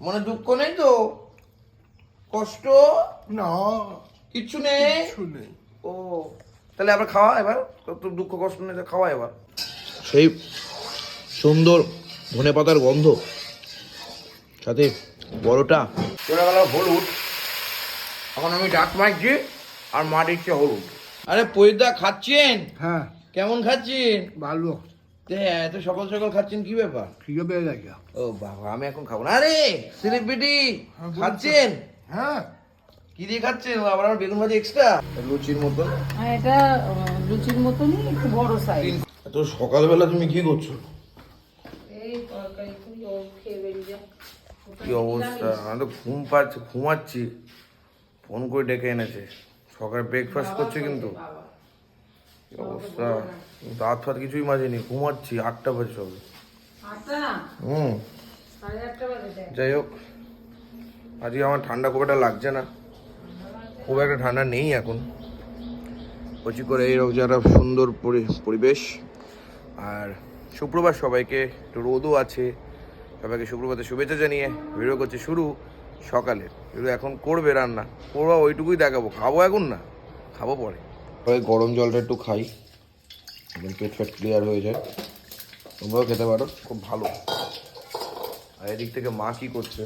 মনে দুঃখ নেই তো? কষ্ট? না। কিচ্ছু নেই? কিছু নেই। ও তাহলে আবার খাওয়া এবার? তোর দুঃখ কষ্ট নেই তো খাওয়া এবার। সেই সুন্দর ধনে পাতার গন্ধ। সাথে বড়টা চলে গেল হলুদ। এখন আমি ডাক মারছি আর মা দিচ্ছে হলুদ। আরে পৈদা খাচ্ছেন? হ্যাঁ। কেমন খাচ্ছেন? ভালো। এত সকাল সকাল খাচ্ছেন কি ব্যাপার? খিদে পেয়ে গেছে ও বাবা আমি এখন খাব না। আরে সেলিব্রিটি হ্যাঁ, খাচ্ছেন? হ্যাঁ। কি দিয়ে খাচ্ছেন? আবার আমার বেগুন ভাজি এক্সট্রা লুচির মতন হ্যাঁ এটা লুচির মতনই একটু বড় সাইজ এত সকালবেলা তুমি কি করছ? এই তরকারি তুই ও খেয়ে বেরিয়ে কি অবস্থা? আমি তো ঘুম পাচ্ছি ঘুমাচ্ছি। ফোন করে ডেকে এনেছে। সকালে ব্রেকফাস্ট করছে কিন্তু। অবস্থা। দাঁত ফাত কিছুই মাজেনি ঘুমাচ্ছি আটটা বাজে সবে। হুম। যাই হোক আজকে আমার ঠান্ডা খুব একটা লাগছে না। খুব একটা ঠান্ডা নেই এখন। কচি করে এইরকম যে একটা সুন্দর পরি- পরিবেশ। আর শুক্রবার সবাইকে একটু রোদও আছে। সবাইকে শুক্রবারে শুভেচ্ছা জানিয়ে ভিডিও করছে শুরু সকালে। ভিডিও এখন করবে রান্না। করব ওইটুকুই দেখাবো। খাব এখন না খাব পরে। ওই গরম জলটা একটু খাই। পেট ফেট ক্লিয়ার হয়ে যায়। তোমরাও খেতে পারো খুব ভালো। আর এদিক থেকে মা কি করছে?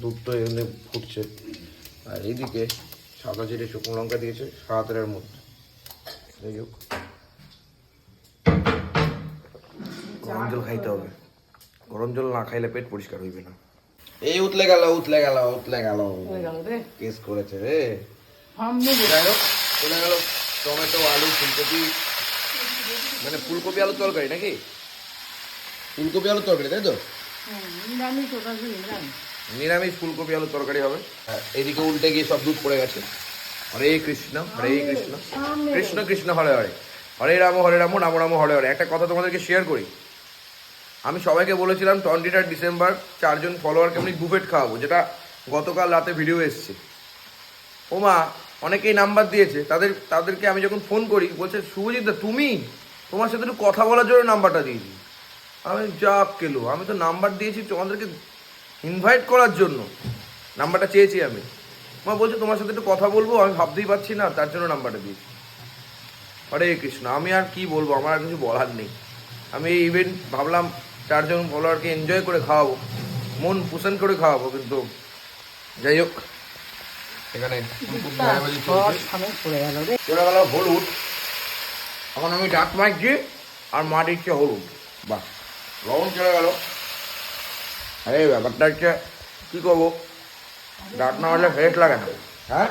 দুধ তো এখানে ফুটছে। আর এইদিকে সাদা জিরে শুকনো লঙ্কা দিয়েছে সাদা তেলের মধ্যে। যাই হোক। গরম জল খাইতে হবে। গরম জল না খাইলে পেট পরিষ্কার হইবে না। এই উতলে গেল উতলে গেল উতলে গেল। কেস করেছে রে। চলে গেল। টমেটো আলু ফুলকপি। মানে ফুলকপি আলু তরকারি নাকি? ফুলকপি আলু তরকারি তাই তো? হ্যাঁ নিরামিষ ফুলকপি আলু তরকারি হবে। হ্যাঁ, এদিকে উল্টে গিয়ে সব দুধ পড়ে গেছে। হরে কৃষ্ণ হরে কৃষ্ণ। কৃষ্ণ কৃষ্ণ হরে হরে। হরে রাম হরে রাম রাম রাম হরে হরে। একটা কথা তোমাদেরকে শেয়ার করি। আমি সবাইকে বলেছিলাম টোয়েন্টি থার্ড ডিসেম্বর চারজন ফলোয়ারকে আমি বুফেট খাওয়াবো যেটা গতকাল রাতে ভিডিও এসছে। ওমা অনেকেই নাম্বার দিয়েছে, তাদের, তাদেরকে আমি যখন ফোন করি, বলছে শুভজিৎ তুমি? তোমার সাথে একটু কথা বলার জন্য নাম্বারটা দিয়েছি আমি যা কেলো, আমি তো নাম্বার দিয়েছি তোমাদেরকে ইনভাইট করার জন্য। নাম্বারটা চেয়েছি আমি। মা বলছে, তোমার সাথে একটু কথা বলব, আমি ভাবতেই পারছি না, তার জন্য নাম্বারটা দিয়েছি হরে কৃষ্ণ, আমি আর কি বলব, আমার আর কিছু বলার নেই। আমি এই ইভেন্ট ভাবলাম, চারজন ফলোয়ারকে এনজয় করে খাওয়াবো, মন পোষণ করে খাওয়াবো, কিন্তু যাই হোক। এখানে চলে গেল হলুদ। এখন আমি ডাক মারছি আর মা দিচ্ছে হলুদ। বাহ লবণ চলে গেল। আরে ব্যাপারটা হচ্ছে কী করব? ডাক না হলে ফ্রেশ লাগে না। হ্যাঁ?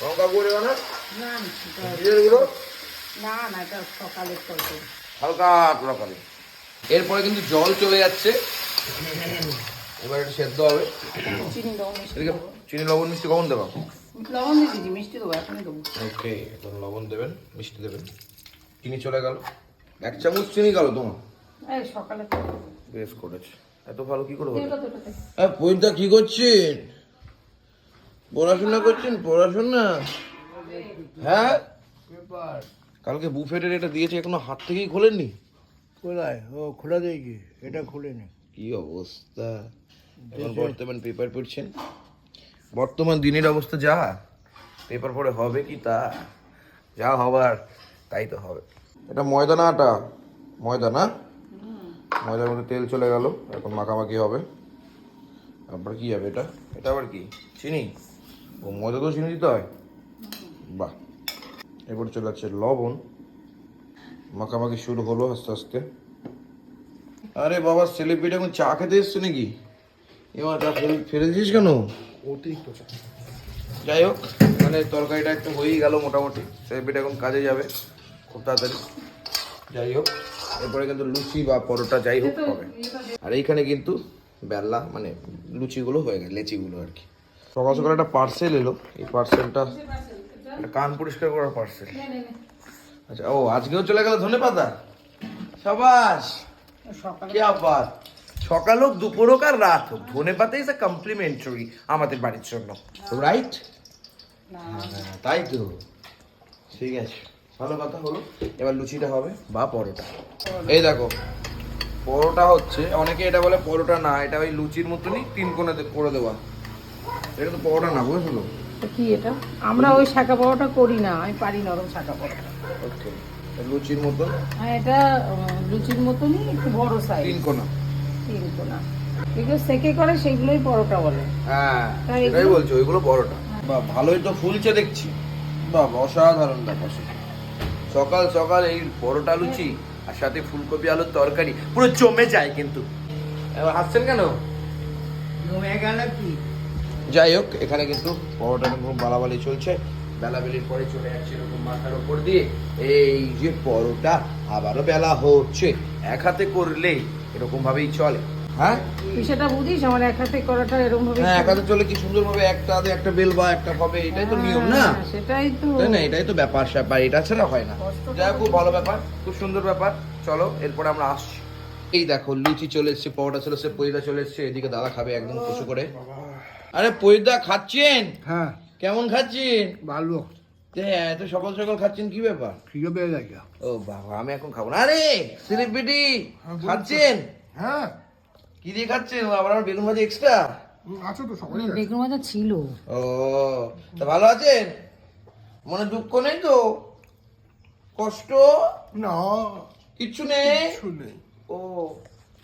লঙ্কা গুঁড়ো না? না সেটা জিরের গুঁড়ো না না এটা সকালের হালকা তরকারি এরপরে কিন্তু জল চলে যাচ্ছে। এবার এটা সেদ্ধ হবে। চিনি দেবো। মিষ্টি চিনি লবণ মিষ্টি কখন দেবো? লবণ দিয়ে মিষ্টি দেবো এখনই দেবো। ওকে এখন লবণ দেবেন মিষ্টি দেবেন। চিনি চলে গেল। এক চামচ চিনি গেল তোমার? এই সকালের বেশ করেছে। এত ভালো কি করে হ্যাঁ পরিদা কি করছেন? পড়াশোনা করছেন পড়াশোনা? হ্যাঁ? কালকে বুফেটের এটা দিয়েছে এখনও হাত থেকেই খোলেননি? কোথায় ও খোলা দিয়েছি এটা খুলে নে কি অবস্থা? এখন বর্তমান পেপার পড়ছেন? বর্তমান দিনের অবস্থা যা পেপার পড়ে হবে কি তা যা হবার তাই তো হবে। এটা ময়দা না আটা। ময়দা না ময়দার মধ্যে তেল চলে গেল এখন মাখামাখি হবে। তারপর কি হবে এটা? এটা আবার কি? চিনি? ও ময়দা তো চিনি দিতে হয়। বাহ। এরপর চলে যাচ্ছে লবণ। মাখামাখি শুরু হলো আস্তে আস্তে। আরে বাবা সেলিব্রিটি এখন চা খেতে এসছে নাকি? এবার চা ফেলে দিয়েছিস কেন? অতিরিক্ত চা। যাই হোক মানে তরকারিটা একটু হয়েই গেল মোটামুটি। সেলিব্রিটি এখন কাজে যাবে খুব তাড়াতাড়ি। যাই হোক এরপরে কিন্তু লুচি বা পরোটা যাই হোক হবে। আর এইখানে কিন্তু বেল্লা মানে লুচিগুলো হয়ে গেছে লেচিগুলো আর কি। সকাল সকাল একটা পার্সেল এলো। এই পার্সেলটা কান পরিষ্কার করার পার্সেল আচ্ছা ও আজকেও চলে গেল ধনে পাতা সাবাস কি আবার সকাল হোক দুপুর হোক আর রাত হোক ধনে পাতা ইজ কমপ্লিমেন্টারি আমাদের বাড়ির জন্য। রাইট না। তাই তো। ঠিক আছে ভালো কথা হলো। এবার লুচিটা হবে বা পরোটা। এই দেখো পরোটা হচ্ছে অনেকে এটা বলে পরোটা না এটা ওই লুচির মতনই তিন কোণে করে দেওয়া। এটা তো পরোটা না বুঝলো তো কি এটা? আমরা ওই শাখা পরোটা করি না আমি পারি নরম শাখা পরোটা। ওকে লুচির মতন আর এটা লুচির মতনই একটু বড় সাইজ তিন কোণা তিন কোনা। এগুলো সেকে করে সেগুলোই পরোটা বলে। হ্যাঁ সেটাই এগুলো- ওইগুলো পরোটা। বা ভালোই তো ফুলছে দেখছি। বাহ অসাধারণ ব্যাপার। সকাল সকাল এই পরোটা লুচি আর সাথে ফুলকপি আলুর তরকারি পুরো জমে যায় কিন্তু। হাসছেন কেন? জমে গেল কি? যাই হোক এখানে কিন্তু পরোটা এরকম বালাবালি চলছে। বেলাবেলির পরে চলে যাচ্ছে এরকম মাথার ওপর দিয়ে। এই যে পরোটা আবারও বেলা হচ্ছে। এক হাতে করলে এরকম ভাবেই চলে। হ্যাঁ? তুই সেটা বুঝিস? আমার এক হাতে করাটা এরকম ভাবে হ্যাঁ এক হাতে চলে কি সুন্দর ভাবে একটা হাতে একটা হবে এটাই তো নিয়ম না? হ্যাঁ, সেটাই তো। না? এটাই তো ব্যাপার স্যাপার এটা ছাড়া হয় না। যাই হোক, খুব ভালো ব্যাপার খুব সুন্দর ব্যাপার। চলো এরপরে আমরা আসছি। এই দেখো লুচি চলে এসছে পরোটা চলে এসছে পয়দা চলে এসছে এদিকে দাদা খাবে একদম খুশি করে। আরে পয়দা খাচ্ছেন? হ্যাঁ। কেমন খাচ্ছেন? ভালো। এত সকাল সকাল খাচ্ছেন কি ব্যাপার? খিদে পেয়ে ও বাবা আমি এখন খাব না। আরে সিলিপ বিটি খাচ্ছেন? হ্যাঁ। কি দিয়ে খাচ্ছেন? আবার আমার বেগুন ভাজি এক্সট্রা আছো তো সবাই বেগুন ভাজা ছিল। ও তা ভালো আছেন? মনে দুঃখ নেই তো? কষ্ট? না। কিচ্ছু নেই? ও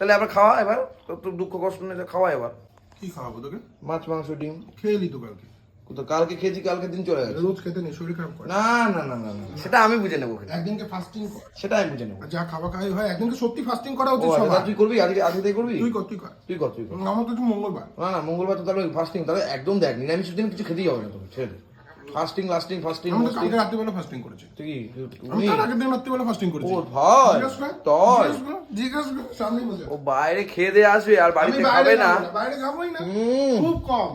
তাহলে আবার খাওয়া এবার? তোর দুঃখ কষ্ট নেই তো খাওয়া এবার। কি খাওয়াবো তোকে? মাছ মাংস ডিম। খেয়ে নি তো কালকে। তো কালকে খেয়েছি কালকে দিন চলে গেছে। রোজ খেতে নেই শরীর খারাপ করে। না না না না না সেটা আমি বুঝে নেব একদিনকে ফাস্টিং কর। সেটা আমি বুঝে নেব। যা খাওয়া খাই হয় একদিনকে সত্যি ফাস্টিং করা উচিত আচ্ছা, সবার। তুই করবি? আজকে আজকে তাই করবি? তুই কর তুই কর। তুই কর তুই কর। আমার তো মঙ্গলবার। না না মঙ্গলবার তো তাহলে ফাস্টিং তাহলে একদম দেখ নিরামিষ দিন কিছু খেতেই হবে না তোকে ছেড়ে দে। ফাস্টিং লাস্টিং ফাস্টিং আমি তো কালকে রাত্রিবেলা ফাস্টিং করেছি। তুই তুমি তার আগের দিন রাত্রিবেলা ফাস্টিং করেছি। ও ভাই জিজ্ঞেস জিজ্ঞেস সামনেই বসে। ও বাইরে খেয়ে দিয়ে আসবে আর বাড়িতে খাবে না। বাইরে যাবোই না। খুব কম।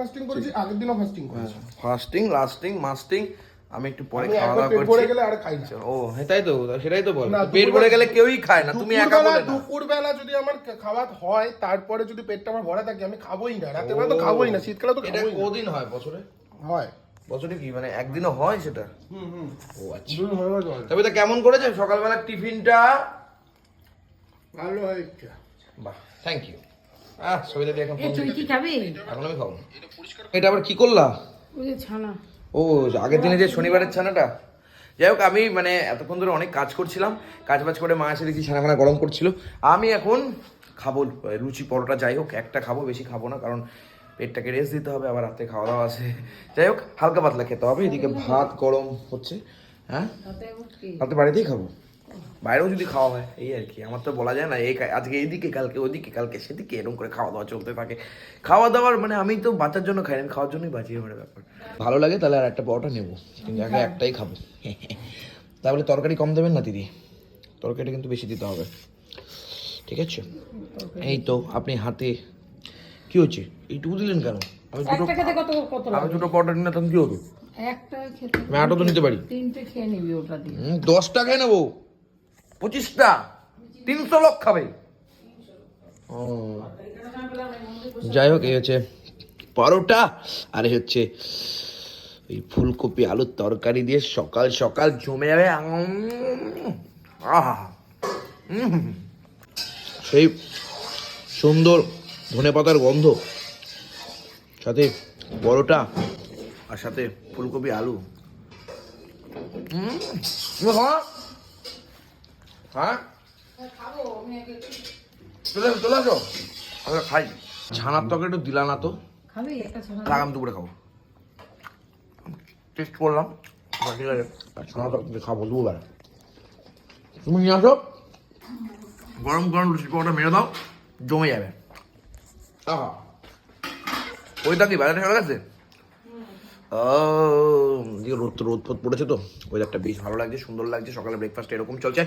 ফাস্টিং করেছি আগের দিনও ফাস্টিং করেছি। ফাস্টিং লাস্টিং মাস্টিং আমি একটু পরে খাওয়া দাওয়া পেট ভরে করছি গেলে আর খাই না। ও হ্যাঁ তাই তো সেটাই তো বল। পেট ভরে গেলে কেউই খায় না তুমি একা বলে না। দুপুরবেলা যদি আমার খাওয়া হয় তারপরে যদি পেটটা আমার ভরা থাকে আমি খাবোই না। রাতের বেলা তো খাবোই না শীতকালে তো এটা কদিন হয় বছরে? হয়। বছরে কি মানে একদিনও হয় সেটা? হুম হুম। ও আচ্ছা। তবে তা কেমন করেছে? সকালবেলা টিফিনটা? ভালো হয়েছে। বাহ থ্যাংক ইউ আহ সবিতা এখন তুই কি খাবি? এখন আমি খাব। এটা আবার কি করলা? ওই ছানা। ও আগের দিনে যে শনিবারের ছানাটা? যাই হোক আমি মানে এতক্ষণ ধরে অনেক কাজ করছিলাম কাজ বাজ করে মা এসে দেখছি ছানাখানা গরম করছিল। আমি এখন খাব রুচি পরোটা যাই হোক একটা খাব বেশি খাব না কারণ পেটটাকে রেস্ট দিতে হবে আবার রাতে খাওয়া দাওয়া আছে। যাই হোক হালকা পাতলা খেতে হবে এদিকে ভাত গরম হচ্ছে হ্যাঁ? রাতে বাড়িতেই খাব। বাইরেও যদি খাওয়া হয় এই আর কি। আমার তো বলা যায় না এই আজকে এইদিকে কালকে ওইদিকে কালকে সেদিকে এরকম করে খাওয়া দাওয়া চলতে থাকে। খাওয়া দাওয়ার মানে আমি তো বাঁচার জন্য খাই না, আমি খাওয়ার জন্যই বাঁচি আমার ব্যাপার। ভালো লাগে তাহলে আর একটা পরোটা নেব। কিন্তু আগে একটাই খাব। তাহলে তরকারি কম দেবেন না দিদি? তরকারিটা কিন্তু বেশি দিতে হবে। ঠিক আছে? এই তো আপনি হাতে কি হচ্ছে? এইটুকু দিলেন কেন? আমি দুটো একটা খেতে কত কত আমি দুটো পরোটা নিলে তখন কি হবে? একটা খেতে আমি আটও তো নিতে পারি। তিনটে খেয়ে নিবি ওটা দিয়ে। দশটা খেয়ে নেব। পঁচিশটা তিনশো লোক খাবে ও। যাই হোক, এই হচ্ছে পরোটা, আর এই হচ্ছে এই ফুলকপি আলুর তরকারি দিয়ে সকাল সকাল জমে যাবে আহা। সেই সুন্দর ধনে পাতার গন্ধ, সাথে পরোটা, আর সাথে ফুলকপি আলু হুম? হ্যাঁ? চলে আসো চলে আসো। আমরা খাই। ছানার তরকারি একটু দিলা না তো। লাগাম দুপুরে খাব। টেস্ট করলাম। আছে। আর ছানার তরকারি খাব দুপুরে তুমি নিয়ে আসো। গরম গরম লুচি পাউডার মেরে দাও। জমে যাবে। আহা। ওইটা কি বাজারে চলে গেছে? রোদ রোদ ফোদ পড়েছে তো। ওয়েদারটা বেশ ভালো লাগছে সুন্দর লাগছে। সকালে ব্রেকফাস্ট এরকম চলছে।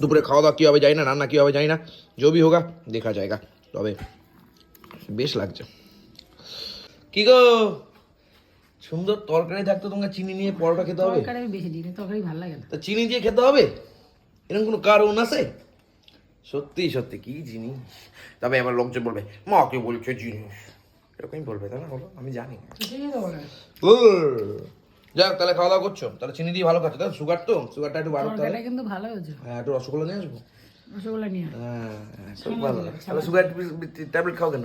দুপুরে খাওয়া দাওয়া কী হবে জানি না রান্না কী হবে জানি না। জবি হোগা দেখা জায়গা তবে বেশ লাগছে। কি গো? সুন্দর তরকারি থাকতো তোমাকে চিনি নিয়ে পরোটা খেতে হবে? তরকারি বেশি দিই তরকারি ভালো লাগে না। তা চিনি দিয়ে খেতে হবে? এরকম কোনো কারণ আছে? সত্যি সত্যি কি জিনিস? তবে এবার লোকজন বলবে মা কে বলছে জিনিস? এরকমই বলবে তাই না? বলো আমি জানি। যাক তাহলে খাওয়া দাওয়া করছ? তাহলে চিনি দিয়ে ভালো খাচ্ছো। তাহলে সুগার তো? সুগারটা একটু বাড়ো তাহলে। কিন্তু ভালো হয়েছে। হ্যাঁ একটু রসগোল্লা নিয়ে আসব? রসগোল্লা নিয়ে হ্যাঁ খুব ভালো তাহলে সুগার ট্যাবলেট খাও কেন?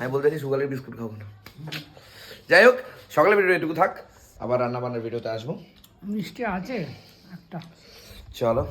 আমি বলতে চাইছি সুগারের বিস্কুট খাব না যাই হোক সকালে ভিডিও এটুকু থাক। আবার রান্না বান্নার ভিডিওতে আসব। মিষ্টি আছে একটা। চলো।